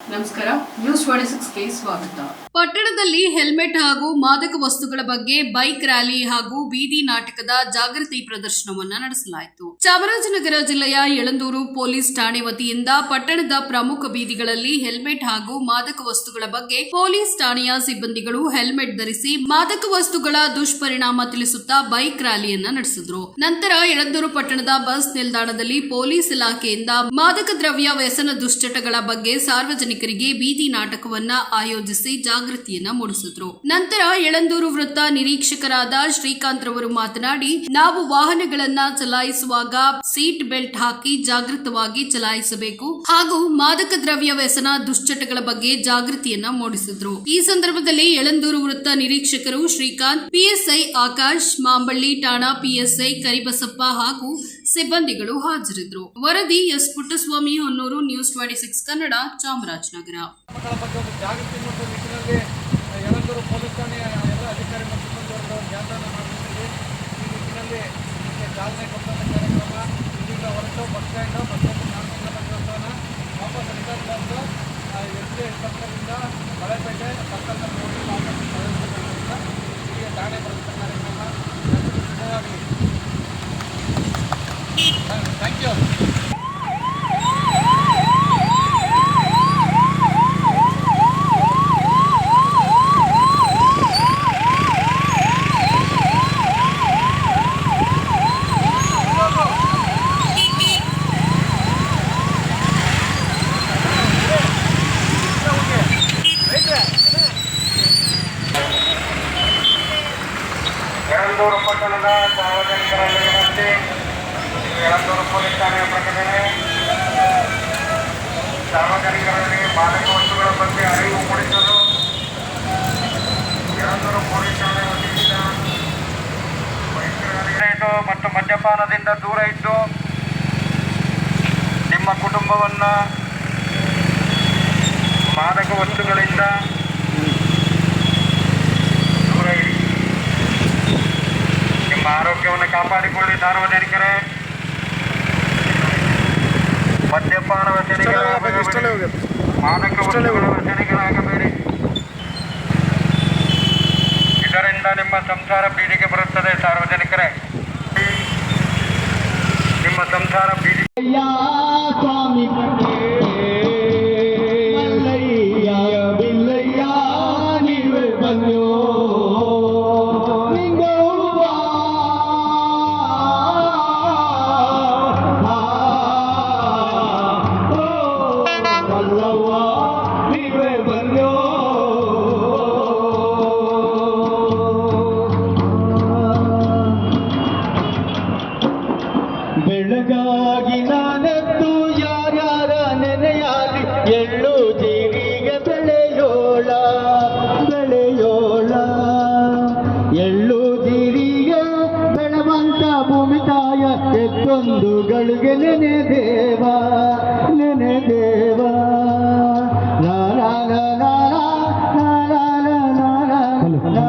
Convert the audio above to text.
ನಮಸ್ಕಾರ ನ್ಯೂಸ್ ಸ್ವಾಗತ. ಪಟ್ಟಣದಲ್ಲಿ ಹೆಲ್ಮೆಟ್ ಹಾಗೂ ಮಾದಕ ವಸ್ತುಗಳ ಬಗ್ಗೆ ಬೈಕ್ ರ್ಯಾಲಿ ಹಾಗೂ ಬೀದಿ ನಾಟಕದ ಜಾಗೃತಿ ಪ್ರದರ್ಶನವನ್ನ ನಡೆಸಲಾಯಿತು. ಚಾಮರಾಜನಗರ ಜಿಲ್ಲೆಯ ಯಳಂದೂರು ಪೊಲೀಸ್ ಠಾಣೆ ವತಿಯಿಂದ ಪಟ್ಟಣದ ಪ್ರಮುಖ ಬೀದಿಗಳಲ್ಲಿ ಹೆಲ್ಮೆಟ್ ಹಾಗೂ ಮಾದಕ ವಸ್ತುಗಳ ಬಗ್ಗೆ ಪೊಲೀಸ್ ಠಾಣೆಯ ಸಿಬ್ಬಂದಿಗಳು ಹೆಲ್ಮೆಟ್ ಧರಿಸಿ ಮಾದಕ ವಸ್ತುಗಳ ದುಷ್ಪರಿಣಾಮ ತಿಳಿಸುತ್ತಾ ಬೈಕ್ ರ್ಯಾಲಿಯನ್ನ ನಡೆಸಿದ್ರು. ನಂತರ ಯಳಂದೂರು ಪಟ್ಟಣದ ಬಸ್ ನಿಲ್ದಾಣದಲ್ಲಿ ಪೊಲೀಸ್ ಇಲಾಖೆಯಿಂದ ಮಾದಕ ದ್ರವ್ಯ ವ್ಯಸನ ದುಶ್ಚಟಗಳ ಬಗ್ಗೆ ಸಾರ್ವಜನಿಕರಿಗೆ ಬೀದಿ ನಾಟಕವನ್ನ ಆಯೋಜಿಸಿ ಜಾಗೃತಿಯನ್ನ ಮೂಡಿಸಿದ್ರು. ನಂತರ ಯಳಂದೂರು ವೃತ್ತ ನಿರೀಕ್ಷಕರಾದ ಶ್ರೀಕಾಂತ್ ರವರು ಮಾತನಾಡಿ, ನಾವು ವಾಹನಗಳನ್ನ ಚಲಾಯಿಸುವಾಗ ಸೀಟ್ ಬೆಲ್ಟ್ ಹಾಕಿ ಜಾಗೃತವಾಗಿ ಚಲಾಯಿಸಬೇಕು ಹಾಗೂ ಮಾದಕ ದ್ರವ್ಯ ವ್ಯಸನ ದುಶ್ಚಟಗಳ ಬಗ್ಗೆ ಜಾಗೃತಿಯನ್ನ ಮೂಡಿಸಿದ್ರು. ಈ ಸಂದರ್ಭದಲ್ಲಿ ಯಳಂದೂರು ವೃತ್ತ ನಿರೀಕ್ಷಕರು ಶ್ರೀಕಾಂತ್, ಪಿಎಸ್ಐ ಆಕಾಶ್, ಮಾಂಬಳ್ಳಿ ಠಾಣಾ ಪಿಎಸ್ಐ ಕರಿಬಸಪ್ಪ ಹಾಗೂ ಸಿಬ್ಬಂದಿಗಳು ಹಾಜರಿದ್ರು ವರದಿ S. Puttaswamy Honnur news twenty six Kannada, Chamarajanagar. ವಾಪಸ್ ರಿಟರ್ನ್ ಬಂದು ಎಸ್ ಬಿ ಐ ಯಳಂದೂರು ಪಟ್ಟಣದ ಸಾರ್ವಜನಿಕರಲ್ಲಿ ವಿನಂತಿ. ಯಳಂದೂರು ಪೊಲೀಸ್ ಠಾಣೆಯ ಪ್ರಕಟಣೆ. ಸಾರ್ವಜನಿಕರಲ್ಲಿ ಮಾದಕ ವಸ್ತುಗಳ ಬಗ್ಗೆ ಅರಿವು ಮೂಡಿಸಲು ಯಳಂದೂರು ಪೊಲೀಸ್ ಠಾಣೆ ವತಿಯಿಂದ ಮತ್ತು ಮದ್ಯಪಾನದಿಂದ ದೂರ ಇದ್ದು ನಿಮ್ಮ ಕುಟುಂಬವನ್ನು ಮಾದಕ ವಸ್ತುಗಳಿಂದ ದೂರ ಇಡಿ ನಿಮ್ಮ ಆರೋಗ್ಯವನ್ನು ಕಾಪಾಡಿಕೊಳ್ಳಿ ಸಾರ್ವಜನಿಕರೇ. ಮದ್ಯಪಾನ ವ್ಯಸನಿಗಳಾಗಬೇಡಿ. ಮಾದಕ ವಸ್ತುಗಳ ವ್ಯಸನಿಗಳಾಗಬೇಡಿ. ಇದರಿಂದ ನಿಮ್ಮ ಸಂಸಾರ ಬೀದಿಗೆ ಬರುತ್ತದೆ ಸಾರ್ವಜನಿಕರೇ. ನಿಮ್ಮ ಸಂಸಾರ ಬೀದಿ ಬೆಳಗಾಗಿ ನಾನೆದ್ದು ಯಾರ್ಯಾರ ನೆನೆಯಾಗಿ ಎಳ್ಳು ಜೀರಿಗೆ ಬೆಳೆಯೋಳ ಬೆಳೆಯೋಳ ಎಳ್ಳು ಜೀರಿಗೆ ಬೆಳವಂತ ಭೂಮಿ ತಾಯ ಎತ್ತೊಂದು ಗಳಿಗೆ ನೆನೆ ದೇವ ನೆನೆ ದೇವ ನಾರಾಯಣ ನಾರಾಯಣ ನಾರಾಯಣ ಲಾ